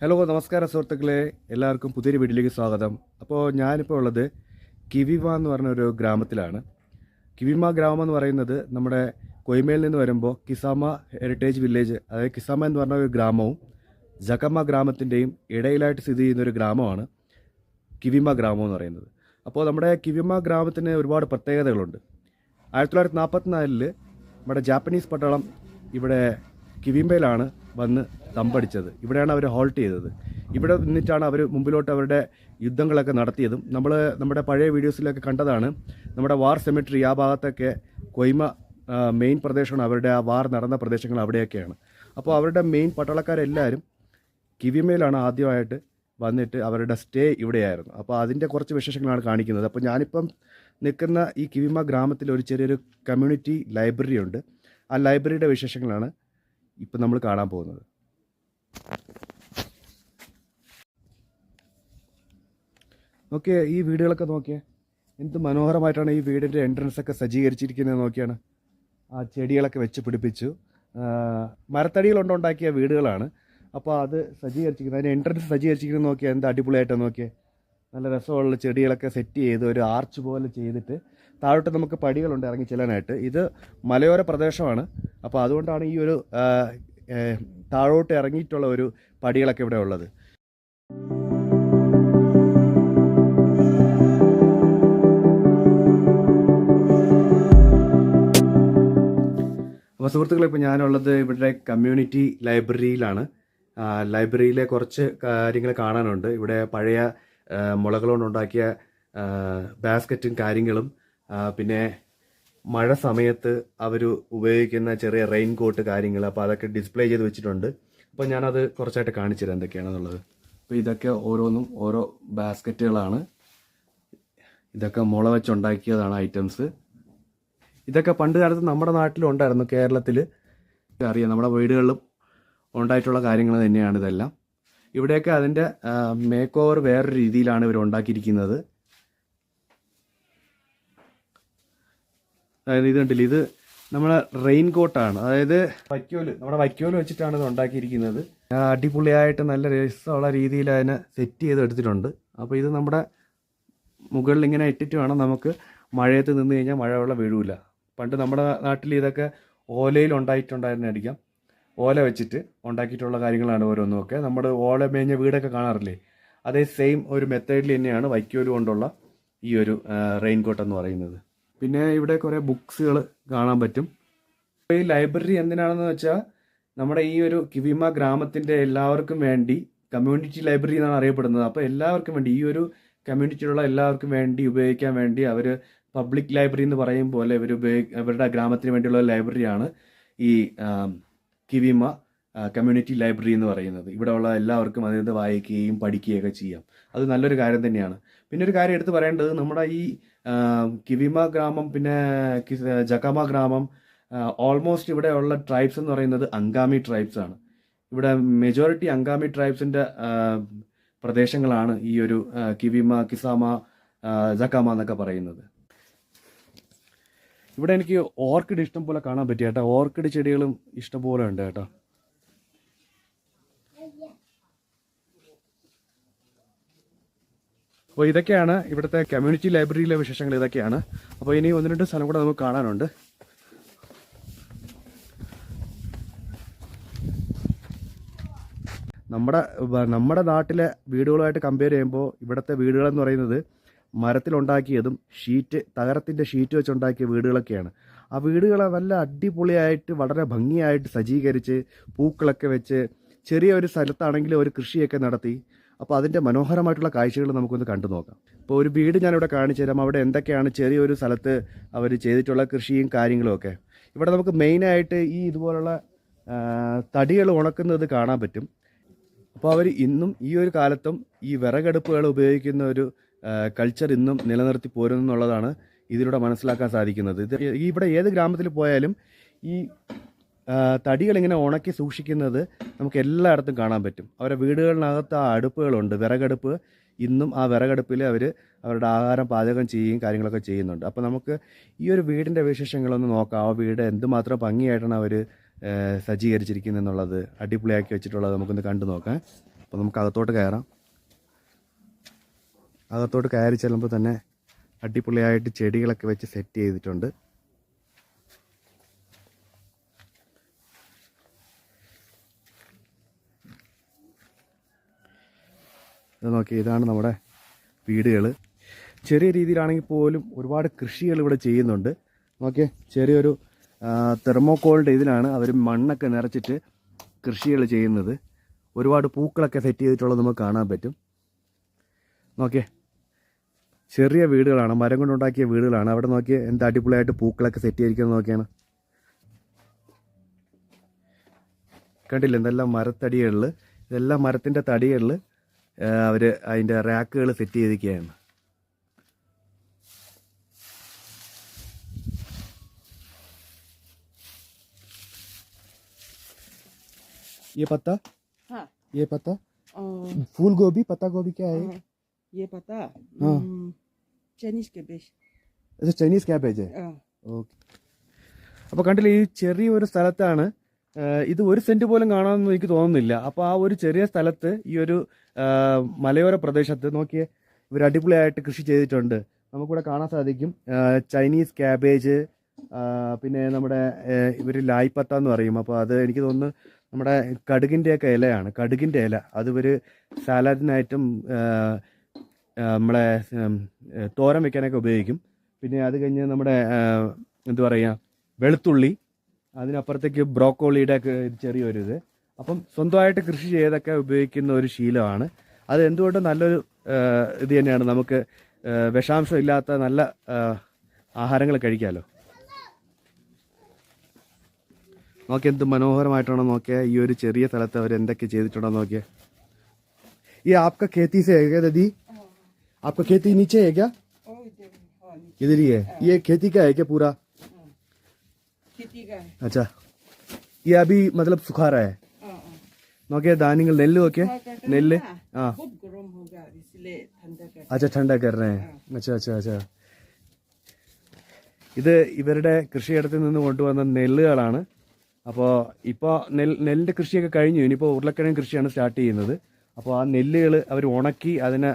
Hello നമസ്കാരം സുഹൃത്തുക്കളെ. എല്ലാവർക്കും പുതിയൊരു വീട്ടിലേക്ക് സ്വാഗതം. അപ്പോൾ ഞാനിപ്പോൾ ഉള്ളത് കിവിമ എന്ന് പറഞ്ഞ ഒരു ഗ്രാമത്തിലാണ്. കിവിമ ഗ്രാമം എന്ന് പറയുന്നത് നമ്മുടെ കൊയ്മയിൽ നിന്ന് വരുമ്പോൾ കിസാമ ഹെറിറ്റേജ് വില്ലേജ് അതായത് കിസാമ എന്ന് പറഞ്ഞ ഒരു ഗ്രാമവും ജക്കമ്മ ഗ്രാമത്തിന്റെയും ഇടയിലായിട്ട് സ്ഥിതി ചെയ്യുന്ന ഒരു ഗ്രാമമാണ് കിവിമ ഗ്രാമം എന്ന് പറയുന്നത്. അപ്പോൾ നമ്മുടെ കിവിമ ഗ്രാമത്തിന് ഒരുപാട് പ്രത്യേകതകളുണ്ട്. ആയിരത്തി തൊള്ളായിരത്തി നാൽപ്പത്തിനാലിൽ നമ്മുടെ ജാപ്പനീസ് പട്ടാളം ഇവിടെ കിവിമ്പയിലാണ് വന്ന് തമ്പടിച്ചത്. ഇവിടെയാണ് അവർ ഹോൾട്ട് ചെയ്തത്. ഇവിടെ നിന്നിട്ടാണ് അവർ മുമ്പിലോട്ട് അവരുടെ യുദ്ധങ്ങളൊക്കെ നടത്തിയതും. നമ്മൾ നമ്മുടെ പഴയ വീഡിയോസിലൊക്കെ കണ്ടതാണ്. നമ്മുടെ വാർ സെമിട്രി ആ ഭാഗത്തൊക്കെ കൊയ്മ മെയിൻ പ്രദേശമാണ്. അവരുടെ ആ വാർ നടന്ന പ്രദേശങ്ങൾ അവിടെയൊക്കെയാണ്. അപ്പോൾ അവരുടെ മെയിൻ പട്ടാളക്കാരെല്ലാവരും കിവിമയിലാണ് ആദ്യമായിട്ട് വന്നിട്ട് അവരുടെ സ്റ്റേ ഇവിടെയായിരുന്നു. അപ്പോൾ അതിന്റെ കുറച്ച് വിശേഷങ്ങളാണ് കാണിക്കുന്നത്. അപ്പോൾ ഞാനിപ്പം നിൽക്കുന്ന ഈ കിവിമ ഗ്രാമത്തിൽ ഒരു ചെറിയൊരു കമ്മ്യൂണിറ്റി ലൈബ്രറി ഉണ്ട്. ആ ലൈബ്രറിയുടെ വിശേഷങ്ങളാണ് ഇപ്പം നമ്മൾ കാണാൻ പോകുന്നത്. നോക്കിയേ ഈ വീടുകളൊക്കെ നോക്കിയേ. എന്ത് മനോഹരമായിട്ടാണ് ഈ വീടിന്റെ എൻട്രൻസ് ഒക്കെ സജ്ജീകരിച്ചിരിക്കുന്നത് നോക്കിയാണ്. ആ ചെടികളൊക്കെ വെച്ച് പിടിപ്പിച്ചു. മരത്തടികൾ കൊണ്ടുണ്ടാക്കിയ വീടുകളാണ്. അപ്പോൾ അത് സജ്ജീകരിച്ചിരിക്കുന്നത് അതിന്റെ എൻട്രൻസ് സജ്ജീകരിച്ചിരിക്കുന്നത് നോക്കിയാൽ എന്ത് അടിപൊളിയായിട്ടാണ് നോക്കിയേ. നല്ല രസമുള്ള ചെടികളൊക്കെ സെറ്റ് ചെയ്ത് ഒരു ആർച്ച് പോലെ ചെയ്തിട്ട് താഴോട്ട് നമുക്ക് പടികളുണ്ട് ഇറങ്ങി ചെല്ലാനായിട്ട്. ഇത് മലയോര പ്രദേശമാണ്. അപ്പോൾ അതുകൊണ്ടാണ് ഈ ഒരു താഴോട്ട് ഇറങ്ങിയിട്ടുള്ള ഒരു പടികളൊക്കെ ഇവിടെ ഉള്ളത്. അപ്പോൾ സുഹൃത്തുക്കളെ ഇപ്പോൾ ഞാനുള്ളത് ഇവിടെ കമ്മ്യൂണിറ്റി ലൈബ്രറിയിലാണ്. ലൈബ്രറിയിലെ കുറച്ച് കാര്യങ്ങൾ കാണാനുണ്ട്. ഇവിടെ പഴയ മുളകളോണ്ടുണ്ടാക്കിയ ബാസ്ക്കറ്റും കാര്യങ്ങളും പിന്നെ മഴ സമയത്ത് അവർ ഉപയോഗിക്കുന്ന ചെറിയ റെയിൻ കോട്ട് കാര്യങ്ങൾ അപ്പോൾ അതൊക്കെ ഡിസ്പ്ലേ ചെയ്ത് വെച്ചിട്ടുണ്ട്. അപ്പോൾ ഞാനത് കുറച്ചായിട്ട് കാണിച്ചു തരാം എന്തൊക്കെയാണെന്നുള്ളത്. അപ്പോൾ ഇതൊക്കെ ഓരോന്നും ഓരോ ബാസ്ക്കറ്റുകളാണ്. ഇതൊക്കെ മുള വെച്ചുണ്ടാക്കിയതാണ് ഐറ്റംസ്. ഇതൊക്കെ പണ്ട് കാലത്ത് നമ്മുടെ നാട്ടിലും ഉണ്ടായിരുന്നു കേരളത്തിൽ അറിയാം നമ്മുടെ വീടുകളിലും ഉണ്ടായിട്ടുള്ള കാര്യങ്ങൾ തന്നെയാണ് ഇതെല്ലാം. ഇവിടെയൊക്കെ അതിന്റെ മേക്ക് ഓവർ വേറൊരു രീതിയിലാണ് ഇവർ ഉണ്ടാക്കിയിരിക്കുന്നത്. അതായത് ഇത് കണ്ടില്ല ഇത് നമ്മളെ റെയിൻ കോട്ടാണ് അതായത് വൈക്കോൽ നമ്മുടെ വൈക്കോൽ വെച്ചിട്ടാണ് ഇത് ഉണ്ടാക്കിയിരിക്കുന്നത്. അടിപൊളിയായിട്ട് നല്ല രസമുള്ള രീതിയിൽ അതിനെ സെറ്റ് ചെയ്ത് എടുത്തിട്ടുണ്ട്. അപ്പോൾ ഇത് നമ്മുടെ മുകളിൽ ഇങ്ങനെ ഇട്ടിട്ട് വേണം നമുക്ക് മഴയത്ത് നിന്ന് കഴിഞ്ഞാൽ മഴവെള്ളം വീഴൂല. പണ്ട് നമ്മുടെ നാട്ടിൽ ഇതൊക്കെ ഓലയിൽ ഉണ്ടായിട്ടുണ്ടായിരുന്നായിരിക്കാം. ഓല വെച്ചിട്ട് ഉണ്ടാക്കിയിട്ടുള്ള കാര്യങ്ങളാണ് ഓരോന്നും ഒക്കെ നമ്മുടെ ഓല മേഞ്ഞ വീടൊക്കെ കാണാറില്ലേ? അതേ സെയിം ഒരു മെത്തേഡിൽ തന്നെയാണ് വൈക്കോൽ കൊണ്ടുള്ള ഈ ഒരു റെയിൻ കോട്ട് എന്ന് പറയുന്നത്. പിന്നെ ഇവിടെ കുറേ ബുക്സുകൾ കാണാൻ പറ്റും. ഈ ലൈബ്രറി എന്തിനാണെന്ന് വെച്ചാൽ നമ്മുടെ ഈ ഒരു കിവിമ ഗ്രാമത്തിന്റെ എല്ലാവർക്കും വേണ്ടി കമ്മ്യൂണിറ്റി ലൈബ്രറി എന്നാണ് അറിയപ്പെടുന്നത്. അപ്പോൾ എല്ലാവർക്കും വേണ്ടി ഈ ഒരു കമ്മ്യൂണിറ്റിയിലുള്ള എല്ലാവർക്കും വേണ്ടി ഉപയോഗിക്കാൻ വേണ്ടി അവർ പബ്ലിക് ലൈബ്രറി എന്ന് പറയും പോലെ ഇവർ ഉപയോഗി അവരുടെ ഗ്രാമത്തിന് വേണ്ടിയുള്ള ലൈബ്രറിയാണ് ഈ കിവിമ. കമ്മ്യൂണിറ്റി ലൈബ്രറി എന്ന് പറയുന്നത്. ഇവിടെ ഉള്ള എല്ലാവർക്കും അതിനകത്ത് വായിക്കുകയും പഠിക്കുകയൊക്കെ ചെയ്യാം. അത് നല്ലൊരു കാര്യം തന്നെയാണ്. പിന്നെ ഒരു കാര്യം എടുത്ത് പറയേണ്ടത് നമ്മുടെ ഈ കിവിമ ഗ്രാമം പിന്നെ ജക്കാമ ഗ്രാമം ഓൾമോസ്റ്റ് ഇവിടെയുള്ള ട്രൈബ്സ് എന്ന് പറയുന്നത് അങ്കാമി ട്രൈബ്സ് ആണ്. ഇവിടെ മെജോറിറ്റി അങ്കാമി ട്രൈബ്സിന്റെ പ്രദേശങ്ങളാണ് ഈ ഒരു കിവിമ കിസാമ ജക്കാമ എന്നൊക്കെ പറയുന്നത്. ഇവിടെ എനിക്ക് ഓർക്കിഡ് ഇഷ്ടം പോലെ കാണാൻ പറ്റിയ കേട്ടോ. ഓർക്കിഡ് ചെടികളും ഇഷ്ടം പോലെ ഉണ്ട് കേട്ടോ. അപ്പോൾ ഇതൊക്കെയാണ് ഇവിടുത്തെ കമ്മ്യൂണിറ്റി ലൈബ്രറിയിലെ വിശേഷങ്ങൾ ഇതൊക്കെയാണ്. അപ്പോൾ ഇനി ഒന്ന് രണ്ട് സ്ഥലം കൂടെ നമുക്ക് കാണാനുണ്ട്. നമ്മുടെ നമ്മുടെ നാട്ടിലെ വീടുകളുമായിട്ട് കമ്പയർ ചെയ്യുമ്പോൾ ഇവിടുത്തെ വീടുകളെന്ന് പറയുന്നത് മരത്തിലുണ്ടാക്കിയതും ഷീറ്റ് തകരത്തിന്റെ ഷീറ്റ് വെച്ചുണ്ടാക്കിയ വീടുകളൊക്കെയാണ്. ആ വീടുകളെ നല്ല അടിപൊളിയായിട്ട് വളരെ ഭംഗിയായിട്ട് സജ്ജീകരിച്ച് പൂക്കളൊക്കെ വെച്ച് ചെറിയ ഒരു സ്ഥലത്താണെങ്കിലും ഒരു കൃഷിയൊക്കെ നടത്തി അപ്പോൾ അതിന്റെ മനോഹരമായിട്ടുള്ള കാഴ്ചകൾ നമുക്കൊന്ന് കണ്ടു നോക്കാം. ഇപ്പോൾ ഒരു വീട് ഞാനിവിടെ കാണിച്ചു തരാം. അവിടെ എന്തൊക്കെയാണ് ചെറിയൊരു സ്ഥലത്ത് അവർ ചെയ്തിട്ടുള്ള കൃഷിയും കാര്യങ്ങളും ഒക്കെ. ഇവിടെ നമുക്ക് മെയിനായിട്ട് ഈ ഇതുപോലുള്ള തടികൾ ഉണക്കുന്നത് കാണാൻ പറ്റും. അപ്പോൾ അവർ ഇന്നും ഈ ഒരു കാലത്തും ഈ വിറകടുപ്പുകൾ ഉപയോഗിക്കുന്ന ഒരു കൾച്ചർ ഇന്നും നിലനിർത്തി പോരുന്നു എന്നുള്ളതാണ് ഇതിലൂടെ മനസ്സിലാക്കാൻ സാധിക്കുന്നത്. ഇത് ഇവിടെ ഏത് ഗ്രാമത്തിൽ പോയാലും ഈ തടികൾ ഇങ്ങനെ ഉണക്കി സൂക്ഷിക്കുന്നത് നമുക്ക് എല്ലായിടത്തും കാണാൻ പറ്റും. അവരുടെ വീടുകളിനകത്ത് ആ അടുപ്പുകളുണ്ട് വിറകടുപ്പ്. ഇന്നും ആ വിറകടുപ്പിൽ അവർ അവരുടെ ആഹാരം പാചകം ചെയ്യുകയും കാര്യങ്ങളൊക്കെ ചെയ്യുന്നുണ്ട്. അപ്പോൾ നമുക്ക് ഈ ഒരു വീടിന്റെ വിശേഷങ്ങളൊന്ന് നോക്കാം. ആ വീട് എന്തുമാത്രം ഭംഗിയായിട്ടാണ് അവർ സജ്ജീകരിച്ചിരിക്കുന്നത് എന്നുള്ളത് അടിപൊളിയാക്കി വെച്ചിട്ടുള്ളത് നമുക്കൊന്ന് കണ്ടു നോക്കാം. അപ്പോൾ നമുക്ക് അകത്തോട്ട് കയറാം. അകത്തോട്ട് കയറി ചെല്ലുമ്പോൾ തന്നെ അടിപൊളിയായിട്ട് ചെടികളൊക്കെ വെച്ച് സെറ്റ് ചെയ്തിട്ടുണ്ട്. ഇത് നോക്കി ഇതാണ് നമ്മുടെ വീടുകൾ ചെറിയ രീതിയിലാണെങ്കിൽ പോലും ഒരുപാട് കൃഷികൾ ഇവിടെ ചെയ്യുന്നുണ്ട്. നോക്കിയേ ചെറിയൊരു തെർമോക്കോളിന്റെ ഇതിലാണ് അവർ മണ്ണൊക്കെ നിറച്ചിട്ട് കൃഷികൾ ചെയ്യുന്നത്. ഒരുപാട് പൂക്കളൊക്കെ സെറ്റ് ചെയ്തിട്ടുള്ളത് നമുക്ക് കാണാൻ പറ്റും. നോക്കിയേ ചെറിയ വീടുകളാണ് മരം കൊണ്ടുണ്ടാക്കിയ വീടുകളാണ്. അവിടെ നോക്കിയേ എന്ത് അടിപൊളിയായിട്ട് പൂക്കളൊക്കെ സെറ്റ് ചെയ്തിരിക്കുന്നത് നോക്കിയാണ്. കണ്ടില്ല എന്തെല്ലാം മരത്തടികളിൽ ഇതെല്ലാം മരത്തിന്റെ തടികളിൽ അവർ അതിൻ്റെ റാക്കുകൾ സെറ്റ് ചെയ്തിരിക്കുകയാണ് ये पत्ता हाँ ये पत्ता और फूल गोभी पत्ता गोभी क्या है हाँ, ये पता हाँ। चाइनीज के बेच ഇത് ചൈനീസ് ക്യാബേജ് ഓക്കെ അപ്പോൾ കണ്ടില്ല ഈ ചെറിയ ഒരു സ്ഥലത്താണ് ആ, ഇത് ഒരു സെന്റ് പോലും കാണാമെന്ന് എനിക്ക് തോന്നുന്നില്ല. അപ്പോൾ ആ ഒരു ചെറിയ സ്ഥലത്ത് ഈ ഒരു മലയോര പ്രദേശത്ത് നോക്കിയേ ഇവർ അടിപൊളിയായിട്ട് കൃഷി ചെയ്തിട്ടുണ്ട്. നമുക്കിവിടെ കാണാൻ സാധിക്കും. ചൈനീസ് ക്യാബേജ് പിന്നെ നമ്മുടെ ഇവർ ലായ്പത്ത എന്ന് പറയും. അപ്പോൾ അത് എനിക്ക് തോന്നുന്നു നമ്മുടെ കടുകിന്റെയൊക്കെ ഇലയാണ്. കടുകിന്റെ ഇല. അത് ഇവർ സാലഡിനായിട്ടും നമ്മളെ തോരൻ വെക്കാനൊക്കെ ഉപയോഗിക്കും. പിന്നെ അത് കഴിഞ്ഞ് നമ്മുടെ എന്ത് പറയുക വെളുത്തുള്ളി അതിനപ്പുറത്തേക്ക് ബ്രോക്കോളിയുടെ ഒക്കെ ചെറിയൊരു ഇത് അപ്പം സ്വന്തമായിട്ട് കൃഷി ചെയ്തൊക്കെ ഉപയോഗിക്കുന്ന ഒരു ശീലമാണ് അത് എന്തുകൊണ്ടും നല്ലൊരു ആ, ഇത് തന്നെയാണ് നമുക്ക് ആ, വിഷാംശം ഇല്ലാത്ത നല്ല ആ, ആഹാരങ്ങൾ കഴിക്കാമല്ലോ നോക്കി എന്ത് മനോഹരമായിട്ടാണോ നോക്കിയാൽ ഈ ഒരു ചെറിയ സ്ഥലത്ത് അവർ എന്തൊക്കെ ചെയ്തിട്ടുണ്ടോ നോക്കിയേ ഈ ആപ്ക खेती से है क्या दीदी आपका खेती नीचे है क्या और इधर हाँ इधर ही है ये खेती का है क्या पूरा खेती का है अच्छा ये अभी मतलब सुखा रहा है हाँ, हाँ। നോക്കിയ ധാന്യങ്ങൾ നെല്ല് നോക്കിയേ हाँ, कर- നെല്ല് हाँ, हाँ बहुत गर्म होगा इसलिए ठंडा कर अच्छा ठंडा कर रहे हैं अच्छा अच्छा अच्छा ഇത് ഇവരുടെ കൃഷിയിടത്തിൽ നിന്ന് കൊണ്ടുവന്ന നെല്ലുകളാണ് അപ്പോൾ ഇപ്പോൾ നെൽ നെല്ലിൻ്റെ കൃഷിയൊക്കെ കഴിഞ്ഞു ഇനിയിപ്പോൾ ഉരുളക്കിഴങ്ങ് കൃഷിയാണ് സ്റ്റാർട്ട് ചെയ്യുന്നത് അപ്പോൾ ആ നെല്ലുകൾ അവർ ഉണക്കി അതിനെ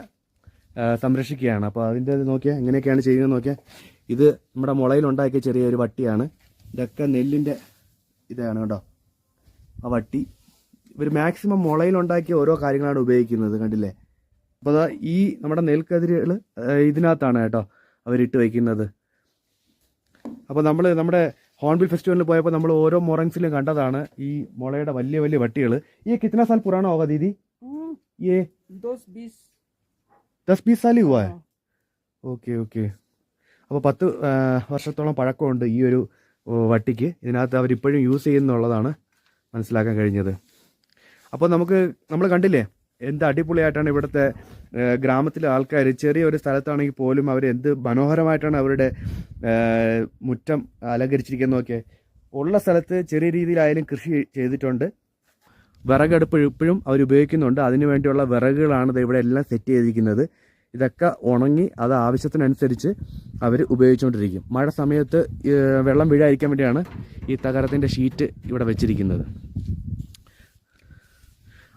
ആ, സംരക്ഷിക്കുകയാണ് അപ്പോൾ അതിൻ്റെ ഇത് നോക്കിയാൽ എങ്ങനെയൊക്കെയാണ് ചെയ്യുന്നത് നോക്കിയാൽ ഇത് നമ്മുടെ മുളയിലുണ്ടാക്കിയ ചെറിയൊരു വട്ടിയാണ് ഇതൊക്കെ നെല്ലിന്റെ ഇതാണ് കേട്ടോ. ആ വട്ടി. ഇവർ മാക്സിമം മുളയിലുണ്ടാക്കിയ ഓരോ കാര്യങ്ങളാണ് ഉപയോഗിക്കുന്നത് കണ്ടില്ലേ? അപ്പോൾ അതാ ഈ നമ്മുടെ നെൽക്കതിരുകൾ ഇതിനകത്താണ് കേട്ടോ അവരിട്ട് വയ്ക്കുന്നത് അപ്പോൾ നമ്മൾ നമ്മുടെ ഹോൺബിൽ ഫെസ്റ്റിവലിൽ പോയപ്പോൾ നമ്മൾ ഓരോ മൊറങ്സിലും കണ്ടതാണ് ഈ മുളയുടെ വലിയ വലിയ വട്ടികൾ ഈ കിത്തന സാൽ പുറാണോ ആവാ ദീദി? ഏ ദസ് ബീസ്. സാലി പോവാ ഓക്കെ ഓക്കെ. അപ്പോൾ പത്ത് വർഷത്തോളം പഴക്കമുണ്ട് ഈ ഒരു വട്ടിക്ക്. ഇതിനകത്ത് അവരിപ്പോഴും യൂസ് ചെയ്യുന്നുള്ളതാണ് മനസ്സിലാക്കാൻ കഴിഞ്ഞത്. അപ്പോൾ നമുക്ക് നമ്മൾ കണ്ടില്ലേ എന്ത് അടിപൊളിയായിട്ടാണ് ഇവിടുത്തെ ഗ്രാമത്തിലെ ആൾക്കാർ ചെറിയൊരു സ്ഥലത്താണെങ്കിൽ പോലും അവർ എന്ത് മനോഹരമായിട്ടാണ് അവരുടെ മുറ്റം അലങ്കരിച്ചിരിക്കുന്നതൊക്കെ. ഉള്ള സ്ഥലത്ത് ചെറിയ രീതിയിലായാലും കൃഷി ചെയ്തിട്ടുണ്ട്. വിറകടുപ്പ് ഇപ്പോഴും അവർ ഉപയോഗിക്കുന്നുണ്ട്. അതിനു വേണ്ടിയുള്ള വിറകുകളാണ് ഇവിടെ എല്ലാം സെറ്റ് ചെയ്തിരിക്കുന്നത്. ഇതൊക്കെ ഉണങ്ങി അത് ആവശ്യത്തിനനുസരിച്ച് അവർ ഉപയോഗിച്ചുകൊണ്ടിരിക്കും. മഴ സമയത്ത് വെള്ളം വീഴാതിരിക്കാൻ വേണ്ടിയാണ് ഈ തകരത്തിന്റെ ഷീറ്റ് ഇവിടെ വെച്ചിരിക്കുന്നത്.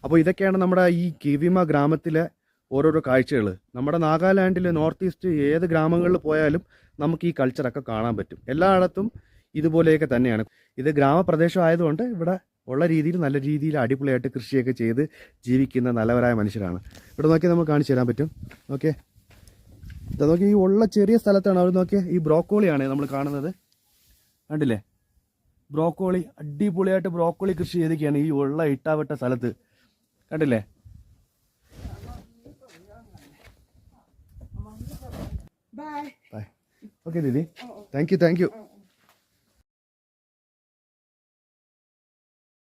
അപ്പോൾ ഇതൊക്കെയാണ് നമ്മുടെ ഈ കിവിമ ഗ്രാമത്തിലെ ഓരോരോ കാഴ്ചകൾ നമ്മുടെ നാഗാലാൻഡിൽ നോർത്ത് ഈസ്റ്റ് ഏത് ഗ്രാമങ്ങളിൽ പോയാലും നമുക്ക് ഈ കൾച്ചറൊക്കെ കാണാൻ പറ്റും. എല്ലായിടത്തും ഇതുപോലെയൊക്കെ തന്നെയാണ്. ഇത് ഗ്രാമപ്രദേശമായതുകൊണ്ട് ഇവിടെ ഉള്ള രീതിയിൽ നല്ല രീതിയിൽ അടിപൊളിയായിട്ട് കൃഷിയൊക്കെ ചെയ്ത് ജീവിക്കുന്ന നല്ലവരായ മനുഷ്യരാണ്. ഇവിടെ നോക്കി നമുക്ക് കാണിച്ചു തരാൻ പറ്റും. ഓക്കെ ഇതാ നോക്കി ഈ ഉള്ള ചെറിയ സ്ഥലത്താണ്. അവർ നോക്കിയ ഈ ബ്രോക്കോളിയാണ് നമ്മൾ കാണുന്നത്. കണ്ടില്ലേ? ബ്രോക്കോളി അടിപൊളിയായിട്ട് ബ്രോക്കോളി കൃഷി ചെയ്തൊക്കെയാണ് ഈ ഉള്ള ഇട്ടാവട്ട സ്ഥലത്ത്. കണ്ടില്ലേ? ബൈ ഓക്കെ ദീദി താങ്ക് യു താങ്ക് യു